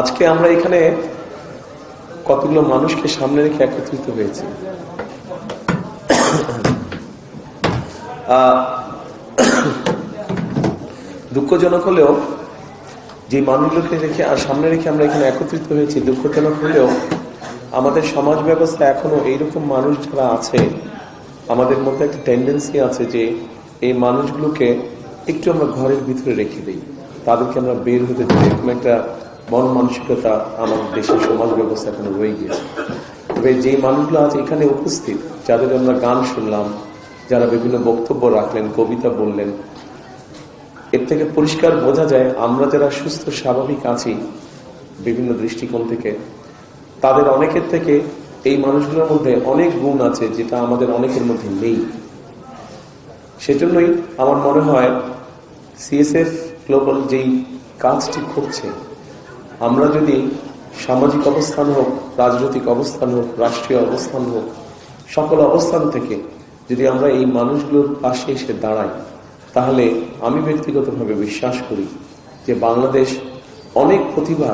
আজকে আমরা এখানে কতগুলো মানুষকে সামনে রেখে একত্রিত হয়েছি। দুঃখজনক হলেও যে মানুষগুলোকে রেখে আর সামনে রেখে আমরা এখানে একত্রিত হয়েছি, দুঃখজনক হলেও আমাদের সমাজ ব্যবস্থা এখনও এইরকম মানুষ যারা আছে, আমাদের মধ্যে একটা টেন্ডেন্সি আছে যে এই মানুষগুলোকে একটু আমরা ঘরের ভিতরে রেখে দিই। তাদেরকে আমরা বের হতে দিই। এরকম একটা মন মানসিকতা আমাদের দেশের সমাজ ব্যবস্থা এখনও রয়ে গিয়েছে। তবে যে মানুষগুলো আজ এখানে উপস্থিত, যাদের আমরা গান শুনলাম, যারা বিভিন্ন বক্তব্য রাখলেন, কবিতা বললেন, এর থেকে পরিষ্কার বোঝা যায় আমরা যারা সুস্থ, স্বাভাবিক আছি বিভিন্ন দৃষ্টিকোণ থেকে, তাদের অনেকের থেকে এই মানুষগুলোর মধ্যে অনেক গুণ আছে যেটা আমাদের অনেকের মধ্যে নেই। সেজন্যই আমার মনে হয় সিএসএফ গ্লোবাল যেই কাজটি করছে আমরা যদি সামাজিক অবস্থান হোক, রাজনৈতিক অবস্থান হোক, রাষ্ট্রীয় অবস্থান হোক, সকল অবস্থান থেকে যদি আমরা এই মানুষগুলোর পাশে এসে দাঁড়াই, তাহলে আমি ব্যক্তিগতভাবে বিশ্বাস করি যে বাংলাদেশ অনেক প্রতিভা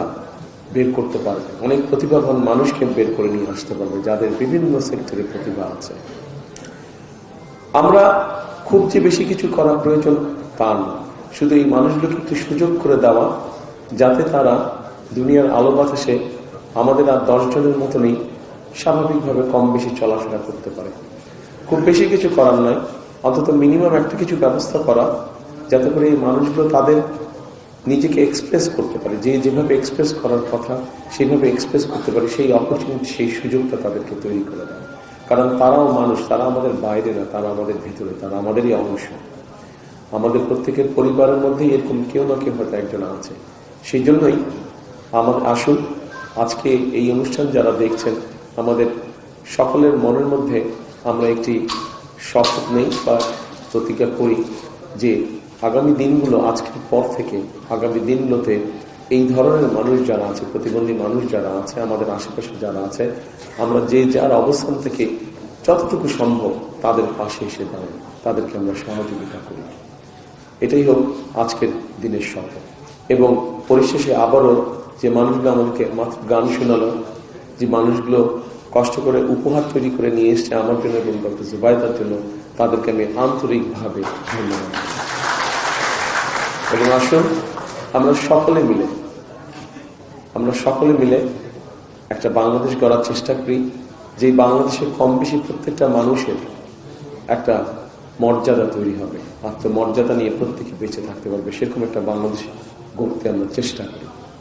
বের করতে পারবে, অনেক প্রতিভাবান মানুষকে বের করে নিয়ে আসতে পারবে, যাদের বিভিন্ন সেক্টরে প্রতিভা আছে। আমরা খুব যে বেশি কিছু করা প্রয়োজন তা না শুধু এই মানুষগুলোকে একটু সুযোগ করে দেওয়া, যাতে তারা দুনিয়ার আলো বাতাসে আমাদের আর দশজনের মতনই স্বাভাবিকভাবে কম বেশি চলাফেরা করতে পারে। খুব বেশি কিছু করার নয়, অন্তত মিনিমাম একটা কিছু ব্যবস্থা করা, যাতে করে এই মানুষগুলো তাদের নিজেকে এক্সপ্রেস করতে পারে। যে যেভাবে এক্সপ্রেস করার কথা সেইভাবে এক্সপ্রেস করতে পারে, সেই অপরচুনিটি সেই সুযোগটা তাদেরকে তৈরি করে দেয়। কারণ তারাও মানুষ, তারা আমাদের বাইরে না, তারা আমাদের ভিতরে, তারা আমাদেরই অংশ। আমাদের প্রত্যেকের পরিবারের মধ্যেই এরকম কেউ না কেউ হয়তো একজন আছে। সেই জন্যই আমাদের আসুন, আজকে এই অনুষ্ঠান যারা দেখছেন, আমাদের সকলের মনের মধ্যে আমরা একটি শপথ নেই বা প্রতিজ্ঞা করি যে আগামী দিনগুলো আজকের পর থেকে, আগামী দিনগুলোতে এই ধরনের মানুষ যারা আছে, প্রতিবন্ধী মানুষ যারা আছে, আমাদের আশেপাশে যারা আছে, আমরা যে যার অবস্থান থেকে যতটুকু সম্ভব তাদের পাশে এসে দাঁড়াই, তাদেরকে আমরা সহযোগিতা করি। এটাই হোক আজকের দিনের শপথ। এবং পরিশেষে আবারও যে মানুষগুলো আমাদেরকে গান শোনালো, যে মানুষগুলো কষ্ট করে উপহার তৈরি করে নিয়ে এসছে আমার জন্য এবং ডক্টর জুবাইদার জন্য, তাদেরকে আমি আন্তরিকভাবে ধন্যবাদ এবং আসুন, আমরা সকলে মিলে, আমরা সকলে মিলে একটা বাংলাদেশ গড়ার চেষ্টা করি যে বাংলাদেশের কম বেশি প্রত্যেকটা মানুষের একটা মর্যাদা তৈরি হবে। আত্মমর্যাদা নিয়ে প্রত্যেকে বেঁচে থাকতে পারবে, সেরকম একটা বাংলাদেশ গড়তে আমরা চেষ্টা করি।